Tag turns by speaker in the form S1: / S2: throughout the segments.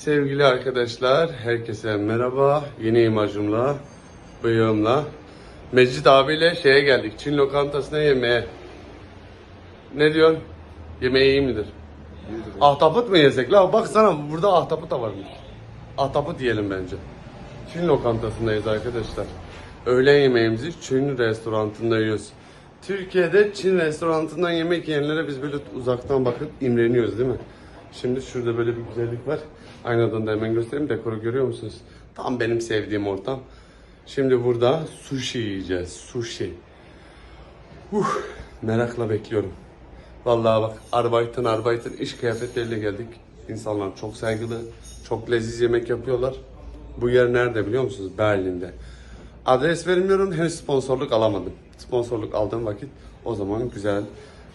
S1: Sevgili arkadaşlar, herkese merhaba. Yeni imajımla, bıyığımla. Mecit abiyle şeye geldik, Çin lokantasına yemeğe. Ne diyorsun? Yemeği iyi midir? Ahtapot mu yesek? La baksana burada ahtapot da varmış. Ahtapot yiyelim bence. Çin lokantasındayız arkadaşlar. Öğle yemeğimizi Çin restoranında yiyoruz. Türkiye'de Çin restoranından yemek yiyenlere biz böyle uzaktan bakıp imreniyoruz değil mi? Şimdi şurada böyle bir güzellik var. Aynadan da hemen göstereyim. Dekoru görüyor musunuz? Tam benim sevdiğim ortam. Şimdi burada sushi yiyeceğiz. Sushi. Uh, merakla bekliyorum. Vallahi bak Arbeit'in Arbeit'in iş kıyafetleriyle geldik. İnsanlar çok saygılı, çok leziz yemek yapıyorlar. Bu yer nerede biliyor musunuz? Berlin'de. Adres vermiyorum, henüz sponsorluk alamadım. Sponsorluk aldığım vakit o zaman güzel,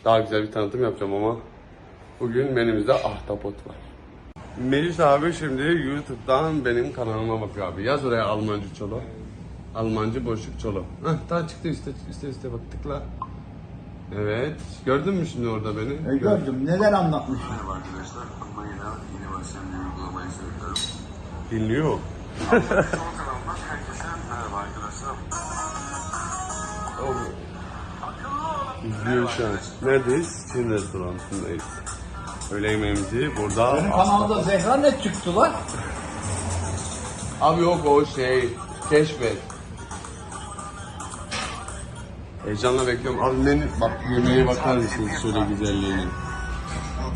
S1: daha güzel bir tanıtım yapacağım ama bugün menümüzde ahtapot var. Melis abi şimdi YouTube'dan benim kanalıma bakıyor abi. Yaz oraya Almancı çolo. Almancı boşluk çolo. Heh, daha çıktı üstte, üstte üstte bak tıkla. Evet. Gördün mü şimdi orada beni?
S2: E, gördüm. Neler anlatmış.
S3: Merhaba arkadaşlar. Almanya'da yeni başlayan bir uygulamayı söylüyorum.
S1: Dinliyor.
S3: Son kanalımdan herkese merhaba arkadaşlar.
S1: İzliyor şu an. Neredeyiz? Çin restoranındayız. Öğle yemeğimizi burada...
S2: Senin kanalda Zehra ne çıktı lan?
S1: Abi yok o şey, keşfet. Heyecanla bekliyorum. Abi menü, bak yemeğe bakar mısınız şöyle güzelliğine?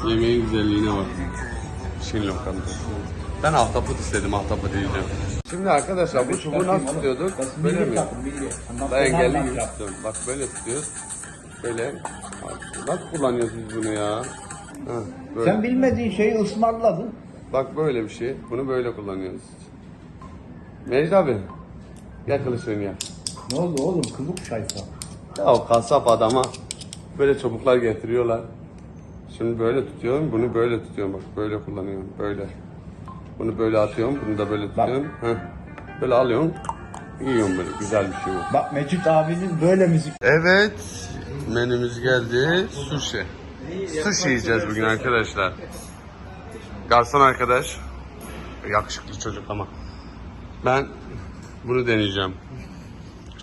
S1: Yemeğin güzelliğine bak. Çin lokantası. Ben ahtapot istedim, ahtapot yiyeceğim. Şimdi arkadaşlar bu çubuğu nasıl tutuyorduk? Böyle mi? Ben engelli gibi tutuyorum. Bak böyle tutuyoruz. Böyle. Nasıl kullanıyorsunuz bunu ya? Böyle.
S2: Sen bilmediğin şeyi ısmarladın.
S1: Bak böyle bir şey. Bunu böyle kullanıyoruz. Mecid abi. Gel kılıçlarını yap.
S2: Ne oldu oğlum? Kızık şayfa.
S1: Ya o kasap adama böyle çubuklar getiriyorlar. Şimdi böyle tutuyorum, bunu böyle tutuyorum. Bak böyle kullanıyorum, böyle. Bunu böyle atıyorum, bunu da böyle tutuyorum. Heh. Böyle alıyorum, yiyorum böyle. Güzel bir şey bu.
S2: Bak Mecit abinin böyle müzik.
S1: Evet, menümüz geldi. Sushi. Sushi yiyeceğiz bugün arkadaşlar. Garson arkadaş. Yakışıklı çocuk ama. Ben bunu deneyeceğim.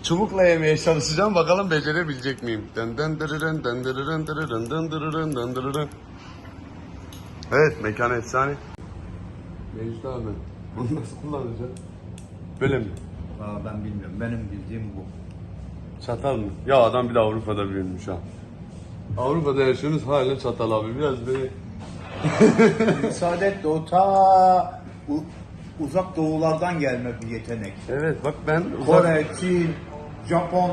S1: Çubukla yemeye çalışacağım. Bakalım becerebilecek miyim? Dırırın, dırırın, dırırın, dırırın, dırırın. Evet, mekan efsane. Mecid abi, bunu nasıl kullanacağız? Böyle mi?
S2: Aa, ben bilmiyorum. Benim bildiğim bu.
S1: Çatal mı? Ya adam bir de Avrupa'da büyümüş ha. Avrupa'da yaşıyorsunuz hala çatal abi. Biraz böyle
S2: Müsaade et de o ta u- uzak doğulardan gelme bir yetenek.
S1: Evet bak ben uzak...
S2: Kore, Çin, Japon.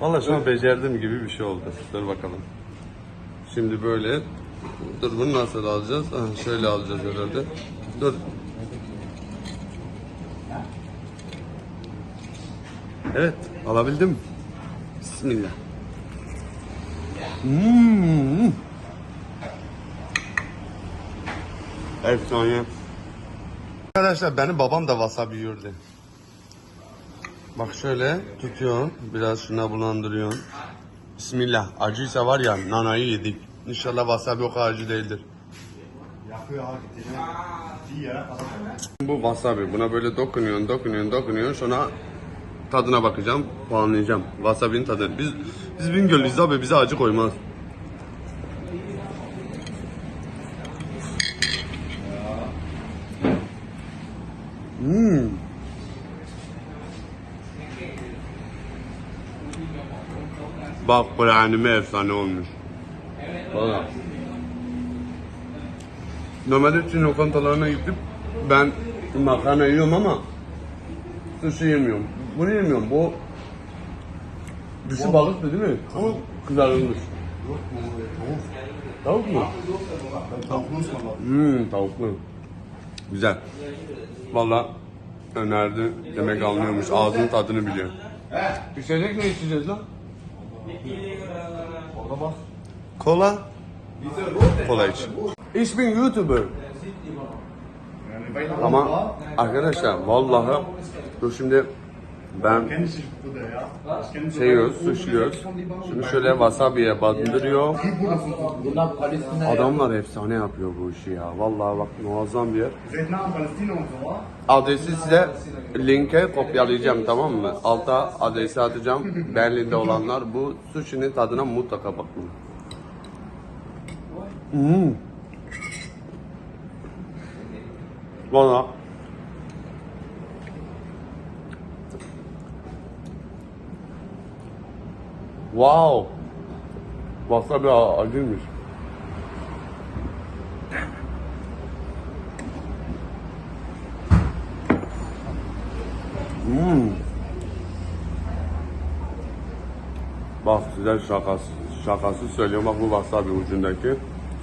S1: Valla şu an becerdim gibi bir şey oldu. Dur bakalım. Şimdi böyle. Dur bunu nasıl alacağız? Ha, şöyle alacağız herhalde. Dur. Evet alabildim. Bismillah. Hmm. Efsane. Arkadaşlar benim babam da wasabi yiyordu. Bak şöyle tutuyorsun, biraz şuna bulandırıyorsun. Bismillah. Acıysa var ya nanayı yedik. İnşallah wasabi o kadar acı değildir. Bu wasabi. Buna böyle dokunuyorsun, dokunuyorsun, dokunuyorsun. Sonra tadına bakacağım, puanlayacağım. Wasabi'nin tadını. Biz biz Bingöl'lüyüz abi, bize acı koymaz. Hmm. Bak Kur'an'ıma efsane olmuş. Valla. Normalde Çin lokantalarına gidip ben makarna yiyorum ama sushi yemiyorum. Bunu yemiyorum. Bu dışı balıktı değil mi? Ama kızarılmış. Tavuk mu?
S3: Tavuklu ısmarladım.
S1: Hmm, tavuklu. Güzel. Valla önerdi. Demek anlıyormuş. Ağzının tadını biliyor. İçecek ne içeceğiz lan? Kola. Kola iç. Ich bin YouTuber. Ama arkadaşlar vallahi dur şimdi Ben şey sushi yiyoruz. Şunu şöyle wasabi'ye bandırıyor. Adamlar efsane yapıyor bu işi ya. Vallahi bak muazzam bir yer. Adresi size linke kopyalayacağım tamam mı? Alta adresi atacağım. Berlin'de olanlar bu sushi'nin tadına mutlaka bakın. Hmm. Valla. Wow. Wasabi acıymış. Hmm. Bak size şakası, şakası söylüyorum. Bak bu wasabi ucundaki.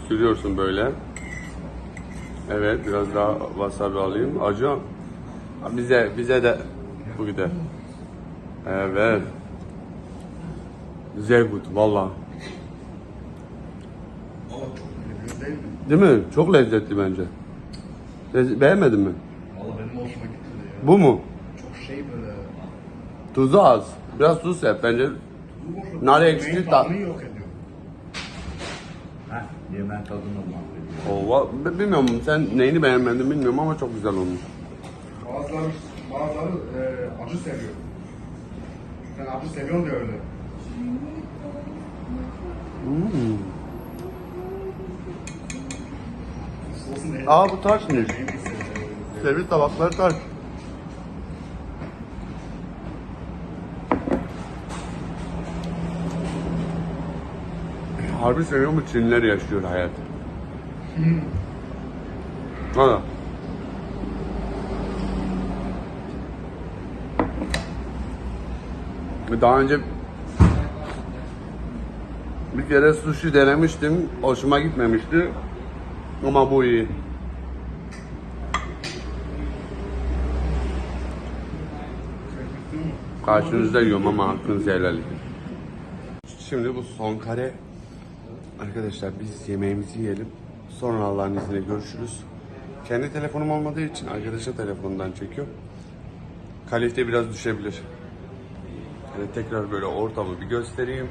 S1: Sürüyorsun böyle. Evet biraz daha wasabi alayım. Acı. Bize bize de bu gider. Evet. Sehr gut valla. Değil mi? Çok lezzetli bence. Lez- Beğenmedin mi?
S4: Valla benim hoşuma gitti de ya.
S1: Bu mu?
S4: Çok şey böyle.
S1: Tuzu az. Biraz tuz yap bence.
S4: Bu
S1: Nar
S4: yemeğin
S1: ekşi
S4: tadını
S1: tat-
S4: yok ediyor.
S2: Heh, yemen tadını mahvediyor.
S1: Oo, va- bilmiyorum sen neyini beğenmedin bilmiyorum ama çok güzel olmuş.
S4: Bazıları, bazıları e, acı seviyor. Sen acı seviyorsun diye öyle. Da-
S1: Aa bu taşmış.
S4: Seviyor.
S1: Servis tabakları taş. Harbi seviyorum bu Çinliler yaşıyor hayatı. Valla. Daha önce bir kere sushi denemiştim. Hoşuma gitmemişti. Ama bu iyi. Karşınızda yiyorum ama hakkınızı helal edin. Şimdi bu son kare. Arkadaşlar biz yemeğimizi yiyelim. Sonra Allah'ın izniyle görüşürüz. Kendi telefonum olmadığı için arkadaşın telefonundan çekiyor. Kalite biraz düşebilir. Yani tekrar böyle ortamı bir göstereyim.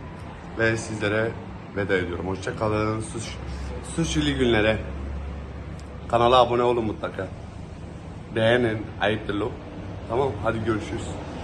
S1: Ve sizlere veda ediyorum. Hoşça kalın. Suş, suşili günlere. Kanala abone olun mutlaka. Beğenin. Lo. Tamam hadi görüşürüz.